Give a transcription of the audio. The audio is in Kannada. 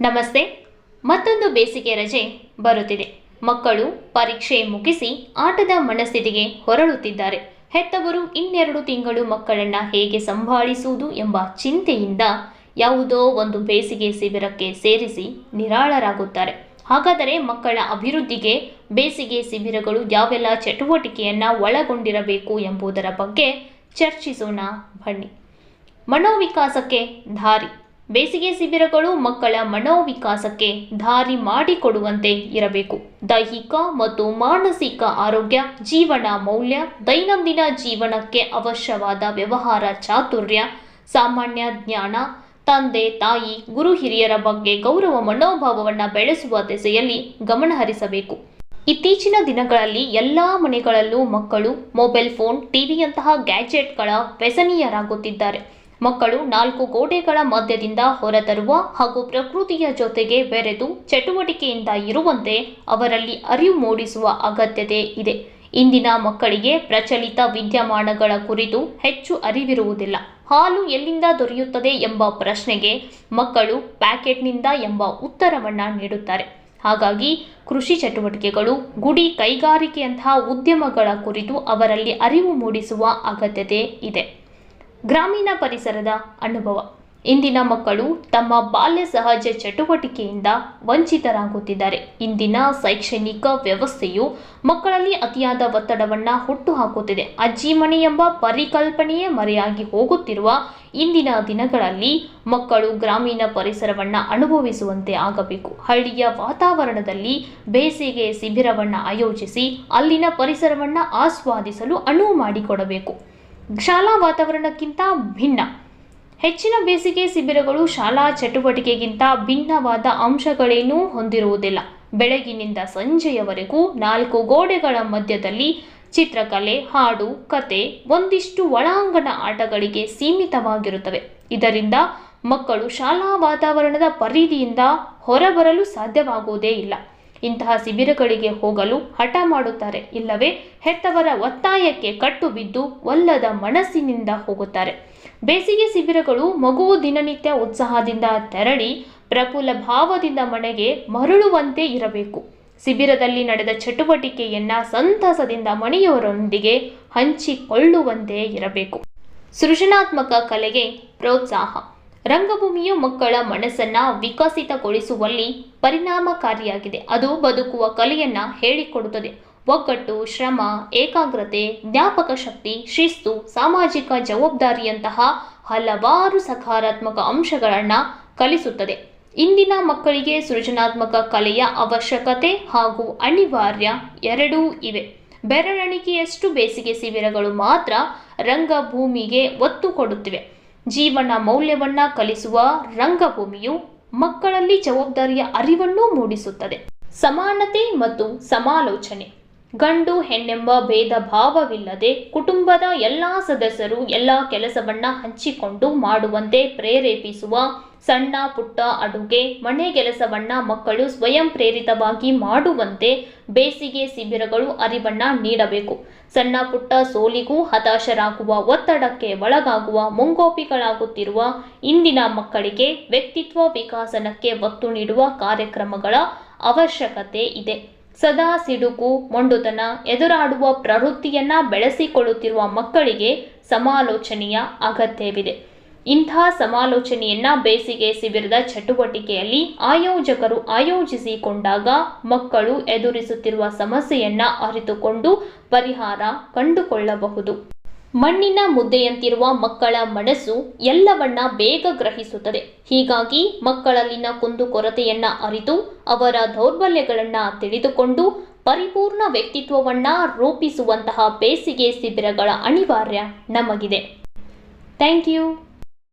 ನಮಸ್ತೆ. ಮತ್ತೊಂದು ಬೇಸಿಗೆ ರಜೆ ಬರುತ್ತಿದೆ. ಮಕ್ಕಳು ಪರೀಕ್ಷೆ ಮುಗಿಸಿ ಆಟದ ಮನಸ್ಥಿತಿಗೆ ಹೊರಳುತ್ತಿದ್ದಾರೆ. ಹೆತ್ತವರು ಇನ್ನೆರಡು ತಿಂಗಳು ಮಕ್ಕಳನ್ನ ಹೇಗೆ ಸಂಭಾಳಿಸುವುದು ಎಂಬ ಚಿಂತೆಯಿಂದ ಯಾವುದೋ ಒಂದು ಬೇಸಿಗೆ ಶಿಬಿರಕ್ಕೆ ಸೇರಿಸಿ ನಿರಾಳರಾಗುತ್ತಾರೆ. ಹಾಗಾದರೆ ಮಕ್ಕಳ ಅಭಿವೃದ್ಧಿಗೆ ಬೇಸಿಗೆ ಶಿಬಿರಗಳು ಯಾವೆಲ್ಲ ಚಟುವಟಿಕೆಯನ್ನ ಒಳಗೊಂಡಿರಬೇಕು ಎಂಬುದರ ಬಗ್ಗೆ ಚರ್ಚಿಸೋಣ ಬನ್ನಿ. ಮನೋವಿಕಾಸಕ್ಕೆ ದಾರಿ ಬೇಸಿಗೆ ಶಿಬಿರಗಳು ಮಕ್ಕಳ ಮನೋವಿಕಾಸಕ್ಕೆ ದಾರಿ ಮಾಡಿಕೊಡುವಂತೆ ಇರಬೇಕು. ದೈಹಿಕ ಮತ್ತು ಮಾನಸಿಕ ಆರೋಗ್ಯ, ಜೀವನ ಮೌಲ್ಯ, ದೈನಂದಿನ ಜೀವನಕ್ಕೆ ಅವಶ್ಯವಾದ ವ್ಯವಹಾರ ಚಾತುರ್ಯ, ಸಾಮಾನ್ಯ ಜ್ಞಾನ, ತಂದೆ, ತಾಯಿ, ಗುರು ಹಿರಿಯರ ಬಗ್ಗೆ ಗೌರವ ಮನೋಭಾವವನ್ನು ಬೆಳೆಸುವ ದಿಸೆಯಲ್ಲಿ ಗಮನಹರಿಸಬೇಕು ಇತ್ತೀಚಿನ ದಿನಗಳಲ್ಲಿ ಎಲ್ಲ ಮನೆಗಳಲ್ಲೂ ಮಕ್ಕಳು ಮೊಬೈಲ್ ಫೋನ್, ಟಿವಿಯಂತಹ ಗ್ಯಾಜೆಟ್ಗಳ ವ್ಯಸನೀಯರಾಗುತ್ತಿದ್ದಾರೆ. ಮಕ್ಕಳು ನಾಲ್ಕು ಗೋಡೆಗಳ ಮಧ್ಯದಿಂದ ಹೊರತರುವ ಹಾಗೂ ಪ್ರಕೃತಿಯ ಜೊತೆಗೆ ಬೆರೆತು ಚಟುವಟಿಕೆಯಿಂದ ಇರುವಂತೆ ಅವರಲ್ಲಿ ಅರಿವು ಮೂಡಿಸುವ ಅಗತ್ಯತೆ ಇದೆ. ಇಂದಿನ ಮಕ್ಕಳಿಗೆ ಪ್ರಚಲಿತ ವಿದ್ಯಮಾನಗಳ ಕುರಿತು ಹೆಚ್ಚು ಅರಿವಿರುವುದಿಲ್ಲ. ಹಾಲು ಎಲ್ಲಿಂದ ದೊರೆಯುತ್ತದೆ ಎಂಬ ಪ್ರಶ್ನೆಗೆ ಮಕ್ಕಳು ಪ್ಯಾಕೆಟ್ನಿಂದ ಎಂಬ ಉತ್ತರವನ್ನು ನೀಡುತ್ತಾರೆ. ಹಾಗಾಗಿ ಕೃಷಿ ಚಟುವಟಿಕೆಗಳು, ಗುಡಿ ಕೈಗಾರಿಕೆಯಂತಹ ಉದ್ಯಮಗಳ ಕುರಿತು ಅವರಲ್ಲಿ ಅರಿವು ಮೂಡಿಸುವ ಅಗತ್ಯತೆ ಇದೆ. ಗ್ರಾಮೀಣ ಪರಿಸರದ ಅನುಭವ. ಇಂದಿನ ಮಕ್ಕಳು ತಮ್ಮ ಬಾಲ್ಯ ಸಹಜ ಚಟುವಟಿಕೆಯಿಂದ ವಂಚಿತರಾಗುತ್ತಿದ್ದಾರೆ. ಇಂದಿನ ಶೈಕ್ಷಣಿಕ ವ್ಯವಸ್ಥೆಯು ಮಕ್ಕಳಲ್ಲಿ ಅತಿಯಾದ ಒತ್ತಡವನ್ನು ಹುಟ್ಟುಹಾಕುತ್ತಿದೆ. ಅಜ್ಜಿ ಮನೆ ಎಂಬ ಪರಿಕಲ್ಪನೆಯೇ ಮರೆಯಾಗಿ ಹೋಗುತ್ತಿರುವ ಇಂದಿನ ದಿನಗಳಲ್ಲಿ ಮಕ್ಕಳು ಗ್ರಾಮೀಣ ಪರಿಸರವನ್ನು ಅನುಭವಿಸುವಂತೆ ಆಗಬೇಕು. ಹಳ್ಳಿಯ ವಾತಾವರಣದಲ್ಲಿ ಬೇಸಿಗೆ ಶಿಬಿರವನ್ನು ಆಯೋಜಿಸಿ ಅಲ್ಲಿನ ಪರಿಸರವನ್ನು ಆಸ್ವಾದಿಸಲು ಅನುವು ಮಾಡಿಕೊಡಬೇಕು. ಶಾಲಾ ವಾತಾವರಣಕ್ಕಿಂತ ಭಿನ್ನ. ಹೆಚ್ಚಿನ ಬೇಸಿಗೆ ಶಿಬಿರಗಳು ಶಾಲಾ ಚಟುವಟಿಕೆಗಿಂತ ಭಿನ್ನವಾದ ಅಂಶಗಳೇನೂ ಹೊಂದಿರುವುದಿಲ್ಲ. ಬೆಳಗಿನಿಂದ ಸಂಜೆಯವರೆಗೂ ನಾಲ್ಕು ಗೋಡೆಗಳ ಮಧ್ಯದಲ್ಲಿ ಚಿತ್ರಕಲೆ, ಹಾಡು, ಕತೆ ಒಂದಿಷ್ಟು ಒಳಾಂಗಣ ಆಟಗಳಿಗೆ ಸೀಮಿತವಾಗಿರುತ್ತವೆ. ಇದರಿಂದ ಮಕ್ಕಳು ಶಾಲಾ ವಾತಾವರಣದ ಪರಿಧಿಯಿಂದ ಹೊರಬರಲು ಸಾಧ್ಯವಾಗುವುದೇ ಇಲ್ಲ. ಇಂತಹ ಶಿಬಿರಗಳಿಗೆ ಹೋಗಲು ಹಠ ಮಾಡುತ್ತಾರೆ. ಇಲ್ಲವೇ, ಹೆತ್ತವರ ಒತ್ತಾಯಕ್ಕೆ ಕಟ್ಟು ಬಿದ್ದು ಒಲ್ಲದ ಮನಸ್ಸಿನಿಂದ ಹೋಗುತ್ತಾರೆ. ಬೇಸಿಗೆ ಶಿಬಿರಗಳು ಮಗುವು ದಿನನಿತ್ಯ ಉತ್ಸಾಹದಿಂದ ತೆರಳಿ ಪ್ರಫುಲ್ಲ ಭಾವದಿಂದ ಮನೆಗೆ ಮರಳುವಂತೆ ಇರಬೇಕು. ಶಿಬಿರದಲ್ಲಿ ನಡೆದ ಚಟುವಟಿಕೆಯನ್ನ ಸಂತಸದಿಂದ ಮನೆಯವರೊಂದಿಗೆ ಹಂಚಿಕೊಳ್ಳುವಂತೆ ಇರಬೇಕು. ಸೃಜನಾತ್ಮಕ ಕಲೆಗೆ ಪ್ರೋತ್ಸಾಹ. ರಂಗಭೂಮಿಯು ಮಕ್ಕಳ ಮನಸ್ಸನ್ನ ವಿಕಸಿತಗೊಳಿಸುವಲ್ಲಿ ಪರಿಣಾಮಕಾರಿಯಾಗಿದೆ. ಅದು ಬದುಕುವ ಕಲೆಯನ್ನ ಹೇಳಿಕೊಡುತ್ತದೆ. ಒಗ್ಗಟ್ಟು, ಶ್ರಮ, ಏಕಾಗ್ರತೆ, ಜ್ಞಾಪಕ ಶಕ್ತಿ, ಶಿಸ್ತು, ಸಾಮಾಜಿಕ ಜವಾಬ್ದಾರಿಯಂತಹ ಹಲವಾರು ಸಕಾರಾತ್ಮಕ ಅಂಶಗಳನ್ನು ಕಲಿಸುತ್ತದೆ. ಇಂದಿನ ಮಕ್ಕಳಿಗೆ ಸೃಜನಾತ್ಮಕ ಕಲೆಯ ಅವಶ್ಯಕತೆ ಹಾಗೂ ಅನಿವಾರ್ಯ ಎರಡೂ ಇವೆ. ಬೆರಳಿಕೆಯಷ್ಟು ಬೇಸಿಗೆ ಶಿಬಿರಗಳು ಮಾತ್ರ ರಂಗಭೂಮಿಗೆ ಒತ್ತು ಕೊಡುತ್ತಿವೆ. ಜೀವನ ಮೌಲ್ಯವನ್ನ ಕಲಿಸುವ ರಂಗಭೂಮಿಯು ಮಕ್ಕಳಲ್ಲಿ ಜವಾಬ್ದಾರಿಯ ಅರಿವನ್ನು ಮೂಡಿಸುತ್ತದೆ. ಸಮಾನತೆ ಮತ್ತು ಸಮಾಲೋಚನೆ. ಗಂಡು ಹೆಣ್ಣೆಂಬ ಭೇದ ಭಾವವಿಲ್ಲದೆ ಕುಟುಂಬದ ಎಲ್ಲ ಸದಸ್ಯರು ಎಲ್ಲ ಕೆಲಸವನ್ನ ಹಂಚಿಕೊಂಡು ಮಾಡುವಂತೆ ಪ್ರೇರೇಪಿಸುವ ಸಣ್ಣ ಪುಟ್ಟ ಅಡುಗೆ ಮನೆ ಕೆಲಸವನ್ನ ಮಕ್ಕಳು ಸ್ವಯಂ ಪ್ರೇರಿತವಾಗಿ ಮಾಡುವಂತೆ ಬೇಸಿಗೆ ಶಿಬಿರಗಳು ಅರಿವನ್ನ ನೀಡಬೇಕು. ಸಣ್ಣ ಪುಟ್ಟ ಸೋಲಿಗೂ ಹತಾಶರಾಗುವ ಒತ್ತಡಕ್ಕೆ ಒಳಗಾಗುವ ಮುಂಗೋಪಿಗಳಾಗುತ್ತಿರುವ ಇಂದಿನ ಮಕ್ಕಳಿಗೆ ವ್ಯಕ್ತಿತ್ವ ವಿಕಾಸನಕ್ಕೆ ಒತ್ತು ನೀಡುವ ಕಾರ್ಯಕ್ರಮಗಳ ಅವಶ್ಯಕತೆ ಇದೆ. ಸದಾ ಸಿಡುಕು, ಮೊಂಡುತನ, ಎದುರಾಡುವ ಪ್ರವೃತ್ತಿಯನ್ನ ಬೆಳೆಸಿಕೊಳ್ಳುತ್ತಿರುವ ಮಕ್ಕಳಿಗೆ ಸಮಾಲೋಚನೆಯ ಅಗತ್ಯವಿದೆ. ಇಂಥ ಸಮಾಲೋಚನೆಯನ್ನ ಬೇಸಿಗೆ ಶಿಬಿರದ ಚಟುವಟಿಕೆಯಲ್ಲಿ ಆಯೋಜಕರು ಆಯೋಜಿಸಿಕೊಂಡಾಗ ಮಕ್ಕಳು ಎದುರಿಸುತ್ತಿರುವ ಸಮಸ್ಯೆಯನ್ನ ಅರಿತುಕೊಂಡು ಪರಿಹಾರ ಕಂಡುಕೊಳ್ಳಬಹುದು. ಮಣ್ಣಿನ ಮುದ್ದೆಯಂತಿರುವ ಮಕ್ಕಳ ಮನಸ್ಸು ಎಲ್ಲವನ್ನ ಬೇಗ ಗ್ರಹಿಸುತ್ತದೆ. ಹೀಗಾಗಿ ಮಕ್ಕಳಲ್ಲಿನ ಕುಂದುಕೊರತೆಯನ್ನ ಅರಿತು ಅವರ ದೌರ್ಬಲ್ಯಗಳನ್ನ ತಿಳಿದುಕೊಂಡು ಪರಿಪೂರ್ಣ ವ್ಯಕ್ತಿತ್ವವನ್ನ ರೂಪಿಸುವಂತಹ ಬೇಸಿಗೆ ಶಿಬಿರಗಳ ಅನಿವಾರ್ಯ ನಮಗಿದೆ. Thank you.